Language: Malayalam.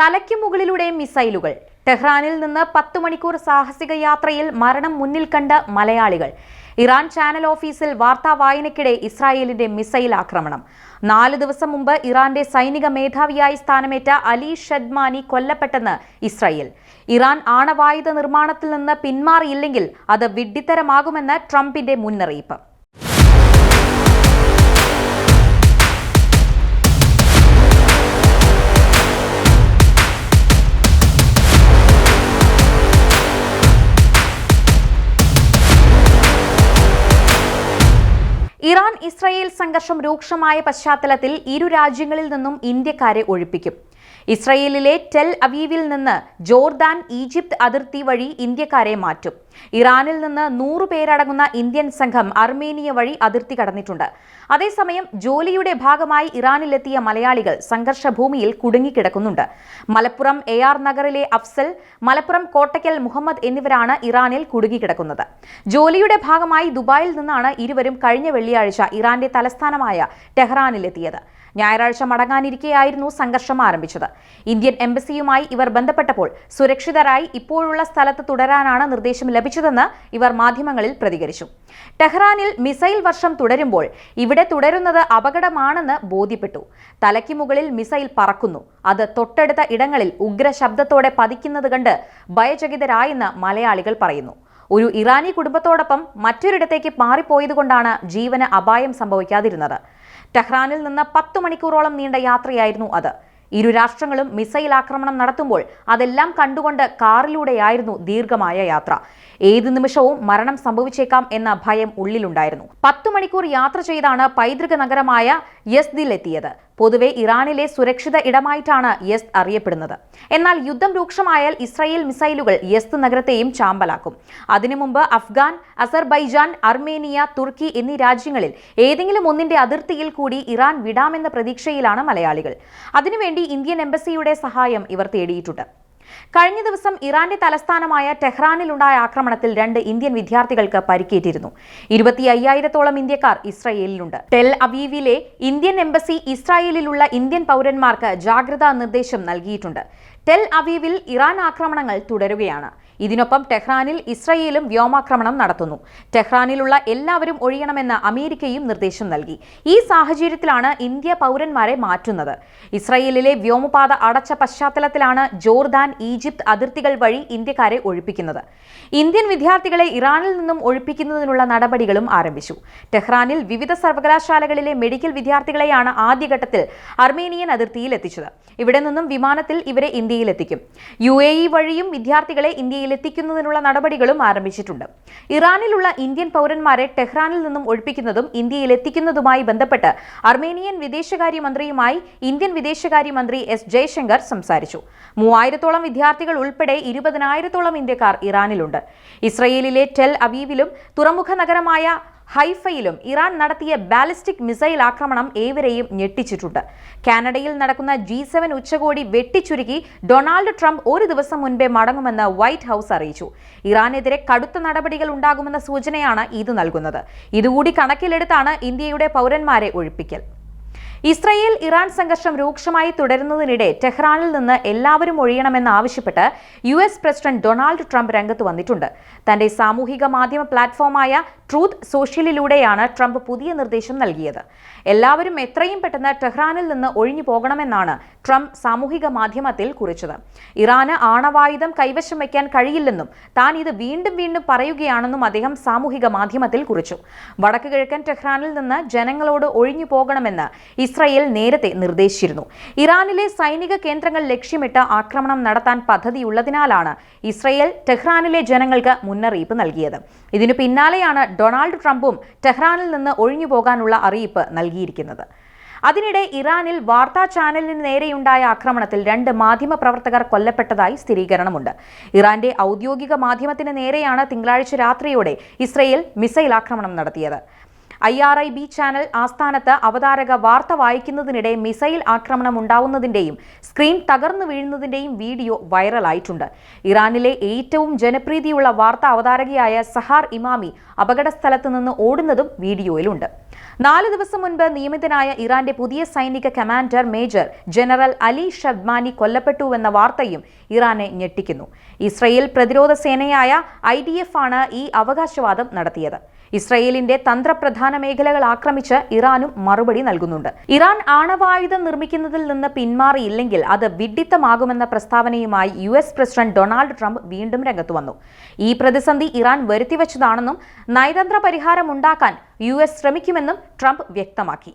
തലയ്ക്ക് മുകളിലൂടെ മിസൈലുകൾ. ടെഹ്റാനിൽ നിന്ന് പത്ത് മണിക്കൂർ സാഹസിക യാത്രയിൽ മരണം മുന്നിൽ കണ്ട മലയാളികൾ. ഇറാൻ ചാനൽ ഓഫീസിൽ വാർത്താ വായനയ്ക്കിടെ ഇസ്രായേലിന്റെ മിസൈൽ ആക്രമണം. നാല് ദിവസം മുമ്പ് ഇറാന്റെ സൈനിക മേധാവിയായി സ്ഥാനമേറ്റ അലി ഷദ്മാനി കൊല്ലപ്പെട്ടെന്ന് ഇസ്രായേൽ. ഇറാൻ ആണവായുധ നിർമ്മാണത്തിൽ നിന്ന് പിന്മാറിയില്ലെങ്കിൽ അത് വിഡ്ഢിത്തരമാകുമെന്ന് ട്രംപിന്റെ മുന്നറിയിപ്പ്. ഇറാൻ ഇസ്രയേൽ സംഘർഷം രൂക്ഷമായ പശ്ചാത്തലത്തിൽ ഇരു രാജ്യങ്ങളിൽ നിന്നും ഇന്ത്യക്കാരെ ഒഴിപ്പിക്കും. ഇസ്രയേലിലെ ടെൽ അവീവിൽ നിന്ന് ജോർദാൻ ഈജിപ്ത് അതിർത്തി വഴി ഇന്ത്യക്കാരെ മാറ്റും. ഇറാനിൽ നിന്ന് നൂറുപേരടങ്ങുന്ന ഇന്ത്യൻ സംഘം അർമേനിയ വഴി അതിർത്തി കടന്നിട്ടുണ്ട്. അതേസമയം ജോലിയുടെ ഭാഗമായി ഇറാനിലെത്തിയ മലയാളികൾ സംഘർഷഭൂമിയിൽ കുടുങ്ങിക്കിടക്കുന്നുണ്ട്. മലപ്പുറം എ ആർ നഗറിലെ അഫ്സൽ മലപ്പുറം കോട്ടയ്ക്കൽ മുഹമ്മദ് എന്നിവരാണ് ഇറാനിൽ കുടുങ്ങിക്കിടക്കുന്നത്. ജോലിയുടെ ഭാഗമായി ദുബായിൽ നിന്നാണ് ഇരുവരും കഴിഞ്ഞ വെള്ളിയാഴ്ച ഇറാന്റെ തലസ്ഥാനമായ ടെഹ്റാനിലെത്തിയത്. ഞായറാഴ്ച മടങ്ങാനിരിക്കെയായിരുന്നു സംഘർഷം ആരംഭിച്ചത്. ഇന്ത്യൻ എംബസിയുമായി ഇവർ ബന്ധപ്പെട്ടപ്പോൾ സുരക്ഷിതരായി ഇപ്പോഴുള്ള സ്ഥലത്ത് തുടരാനാണ് നിർദ്ദേശം ലഭിച്ചതെന്ന് ഇവർ മാധ്യമങ്ങളിൽ പ്രതികരിച്ചു. ടെഹ്റാനിൽ മിസൈൽ വർഷം തുടരുമ്പോൾ ഇവിടെ തുടരുന്നത് അപകടമാണെന്ന് ബോധ്യപ്പെട്ടു. തലയ്ക്ക് മുകളിൽ മിസൈൽ പറക്കുന്നു. അത് തൊട്ടടുത്ത ഇടങ്ങളിൽ ഉഗ്ര ശബ്ദത്തോടെ പതിക്കുന്നത് കണ്ട് ഭയചകിതരായെന്ന് മലയാളികൾ പറയുന്നു. ഒരു ഇറാനി കുടുംബത്തോടൊപ്പം മറ്റൊരിടത്തേക്ക് മാറിപ്പോയതുകൊണ്ടാണ് ജീവന് അപായം സംഭവിക്കാതിരുന്നത്. ടെഹ്റാനിൽ നിന്ന് പത്ത് മണിക്കൂറോളം നീണ്ട യാത്രയായിരുന്നു അത്. ഇരു രാഷ്ട്രങ്ങളും മിസൈൽ ആക്രമണം നടത്തുമ്പോൾ അതെല്ലാം കണ്ടുകൊണ്ട് കാറിലൂടെയായിരുന്നു ദീർഘമായ യാത്ര. ഏത് നിമിഷവും മരണം സംഭവിച്ചേക്കാം എന്ന ഭയം ഉള്ളിലുണ്ടായിരുന്നു. പത്തു മണിക്കൂർ യാത്ര ചെയ്താണ് പൈതൃക നഗരമായ യസ്ദിലെത്തിയത് പൊതുവെ ഇറാനിലെ സുരക്ഷിത ഇടമായിട്ടാണ് യെസ് അറിയപ്പെടുന്നത്. എന്നാൽ യുദ്ധം രൂക്ഷമായാൽ ഇസ്രായേൽ മിസൈലുകൾ യെസ് നഗരത്തെയും ചാമ്പലാക്കും. അതിനു മുമ്പ് അഫ്ഗാൻ അസർബൈജാൻ അർമേനിയ തുർക്കി എന്നീ രാജ്യങ്ങളിൽ ഏതെങ്കിലും ഒന്നിന്റെ അതിർത്തിയിൽ കൂടി ഇറാൻ വിടാമെന്ന പ്രതീക്ഷയിലാണ് മലയാളികൾ. അതിനുവേണ്ടി ഇന്ത്യൻ എംബസിയുടെ സഹായം ഇവർ തേടിയിട്ടുണ്ട്. കഴിഞ്ഞ ദിവസം ഇറാന്റെ തലസ്ഥാനമായ ടെഹ്റാനിലുണ്ടായ ആക്രമണത്തിൽ രണ്ട് ഇന്ത്യൻ വിദ്യാർത്ഥികൾക്ക് പരിക്കേറ്റിരുന്നു. ഇരുപത്തി അയ്യായിരത്തോളം ഇന്ത്യക്കാർ ഇസ്രായേലിലുണ്ട്. ടെൽ അവീവിലെ ഇന്ത്യൻ എംബസി ഇസ്രായേലിലുള്ള ഇന്ത്യൻ പൗരന്മാർക്ക് ജാഗ്രതാ നിർദ്ദേശം നൽകിയിട്ടുണ്ട്. ടെൽ അവീവിൽ ഇറാൻ ആക്രമണങ്ങൾ തുടരുകയാണ്. ഇതിനൊപ്പം ടെഹ്റാനിൽ ഇസ്രയേലും വ്യോമാക്രമണം നടത്തുന്നു. ടെഹ്റാനിലുള്ള എല്ലാവരും ഒഴിയണമെന്ന് അമേരിക്കയും നിർദ്ദേശം നൽകി. ഈ സാഹചര്യത്തിലാണ് ഇന്ത്യ പൗരന്മാരെ മാറ്റുന്നത്. ഇസ്രയേലിലെ വ്യോമപാത അടച്ച പശ്ചാത്തലത്തിലാണ് ജോർദാൻ ഈജിപ്ത് അതിർത്തികൾ വഴി ഇന്ത്യക്കാരെ ഒഴിപ്പിക്കുന്നത്. ഇന്ത്യൻ വിദ്യാർത്ഥികളെ ഇറാനിൽ നിന്നും ഒഴിപ്പിക്കുന്നതിനുള്ള നടപടികളും ആരംഭിച്ചു. ടെഹ്റാനിൽ വിവിധ സർവകലാശാലകളിലെ മെഡിക്കൽ വിദ്യാർത്ഥികളെയാണ് ആദ്യഘട്ടത്തിൽ അർമേനിയൻ അതിർത്തിയിൽ എത്തിച്ചത്. ഇവിടെ നിന്നും വിമാനത്തിൽ ഇവരെ ഇന്ത്യയിലെത്തിക്കും യു എ ഇ വഴിയും വിദ്യാർത്ഥികളെ ഇന്ത്യയിൽ എത്തിക്കുന്നതിനുള്ള നടപടികളും ആരംഭിച്ചിട്ടുണ്ട്. ഇറാനിലുള്ള ഇന്ത്യൻ പൗരന്മാരെ ടെഹ്റാനിൽ നിന്നും ഒഴിപ്പിക്കുന്നതും ഇന്ത്യയിലെത്തിക്കുന്നതുമായി ബന്ധപ്പെട്ട് അർമേനിയൻ വിദേശകാര്യമന്ത്രിയുമായി ഇന്ത്യൻ വിദേശകാര്യമന്ത്രി എസ് ജയശങ്കർ സംസാരിച്ചു. മൂവായിരത്തോളം വിദ്യാർത്ഥികൾ ഉൾപ്പെടെ ഇരുപതിനായിരത്തോളം ഇന്ത്യക്കാർ ഇറാനിലുണ്ട്. ഇസ്രയേലിലെ ടെൽ അവീവിലും തുറമുഖ നഗരമായ ഹൈഫയിലും ഇറാൻ നടത്തിയ ബാലിസ്റ്റിക് മിസൈൽ ആക്രമണം ഏവരെയും ഞെട്ടിച്ചിട്ടുണ്ട്. കാനഡയിൽ നടക്കുന്ന ജി സെവൻ ഉച്ചകോടി വെട്ടിച്ചുരുക്കി ഡൊണാൾഡ് ട്രംപ് ഒരു ദിവസം മുൻപേ മടങ്ങുമെന്ന് വൈറ്റ് ഹൌസ് അറിയിച്ചു. ഇറാനെതിരെ കടുത്ത നടപടികൾ ഉണ്ടാകുമെന്ന സൂചനയാണ് ഇത് നൽകുന്നത്. ഇതുകൂടി കണക്കിലെടുത്താണ് ഇന്ത്യയുടെ പൗരന്മാരെ ഒഴിപ്പിക്കൽ. ഇസ്രയേൽ ഇറാൻ സംഘർഷം രൂക്ഷമായി തുടരുന്നതിനിടെ ടെഹ്റാനിൽ നിന്ന് എല്ലാവരും ഒഴിയണമെന്നാവശ്യപ്പെട്ട് U S president Donald Trump രംഗത്ത് വന്നിട്ടുണ്ട്. തന്റെ സാമൂഹിക മാധ്യമ പ്ലാറ്റ്ഫോമായ ട്രൂത്ത് സോഷ്യലിലൂടെയാണ് ട്രംപ് പുതിയ നിർദ്ദേശം നൽകിയത്. എല്ലാവരും എത്രയും പെട്ടെന്ന് ടെഹ്റാനിൽ നിന്ന് ഒഴിഞ്ഞു പോകണമെന്നാണ് ട്രംപ് സാമൂഹിക മാധ്യമത്തിൽ കുറിച്ചത്. ഇറാന് ആണവായുധം കൈവശം വയ്ക്കാൻ കഴിയില്ലെന്നും താൻ ഇത് വീണ്ടും വീണ്ടും പറയുകയാണെന്നും അദ്ദേഹം സാമൂഹിക മാധ്യമത്തിൽ കുറിച്ചു. വടക്കു കിഴക്കൻ ടെഹ്റാനിൽ നിന്ന് ജനങ്ങളോട് ഒഴിഞ്ഞു പോകണമെന്ന് ഇസ്രയേൽ നേരത്തെ നിർദ്ദേശിച്ചിരുന്നു. ഇറാനിലെ സൈനിക കേന്ദ്രങ്ങൾ ലക്ഷ്യമിട്ട് ആക്രമണം നടത്താൻ പദ്ധതിയുള്ളതിനാലാണ് ഇസ്രയേൽ ടെഹ്റാനിലെ ജനങ്ങൾക്ക് മുന്നറിയിപ്പ് നൽകിയത്. ഇതിനു പിന്നാലെയാണ് ഡൊണാൾഡ് ട്രംപും ടെഹ്റാനിൽ നിന്ന് ഒഴിഞ്ഞു പോകാനുള്ള അറിയിപ്പ് നൽകിയിരിക്കുന്നത്. അതിനിടെ ഇറാനിൽ വാർത്താ ചാനലിന് നേരെയുണ്ടായ ആക്രമണത്തിൽ രണ്ട് മാധ്യമ പ്രവർത്തകർ കൊല്ലപ്പെട്ടതായി സ്ഥിരീകരണമുണ്ട്. ഇറാന്റെ ഔദ്യോഗിക മാധ്യമത്തിന് നേരെയാണ് തിങ്കളാഴ്ച രാത്രിയോടെ ഇസ്രയേൽ മിസൈൽ ആക്രമണം നടത്തിയത്. I R I B channel ആസ്ഥാനത്ത് അവതാരക വാർത്ത വായിക്കുന്നതിനിടെ മിസൈൽ ആക്രമണം ഉണ്ടാവുന്നതിന്റെയും സ്ക്രീൻ തകർന്നു വീഴുന്നതിന്റെയും വീഡിയോ വൈറലായിട്ടുണ്ട്. ഇറാനിലെ ഏറ്റവും ജനപ്രീതിയുള്ള വാർത്താ അവതാരകയായ സഹാർ ഇമാമി അപകടസ്ഥലത്ത് നിന്ന് ഓടുന്നതും വീഡിയോയിലുണ്ട്. നാല് ദിവസം മുൻപ് നിയമിതനായ ഇറാന്റെ പുതിയ സൈനിക commander major general Ali Shadmani കൊല്ലപ്പെട്ടുവെന്ന വാർത്തയും ഇറാനെ ഞെട്ടിക്കുന്നു. ഇസ്രയേൽ പ്രതിരോധ സേനയായ ഐ ആണ് ഈ അവകാശവാദം നടത്തിയത്. ഇസ്രയേലിന്റെ തന്ത്രപ്രധാന മേഖലകൾ ആക്രമിച്ച് ഇറാനും മറുപടി നൽകുന്നുണ്ട്. ഇറാൻ ആണവായുധം നിർമ്മിക്കുന്നതിൽ നിന്ന് പിന്മാറിയില്ലെങ്കിൽ അത് വിഡിത്തമാകുമെന്ന പ്രസ്താവനയുമായി U S president Donald Trump വീണ്ടും രംഗത്ത് വന്നു. ഈ പ്രതിസന്ധി ഇറാൻ വരുത്തിവെച്ചതാണെന്നും നയതന്ത്ര പരിഹാരമുണ്ടാക്കാൻ യു എസ് ശ്രമിക്കുമെന്നും ട്രംപ് വ്യക്തമാക്കി.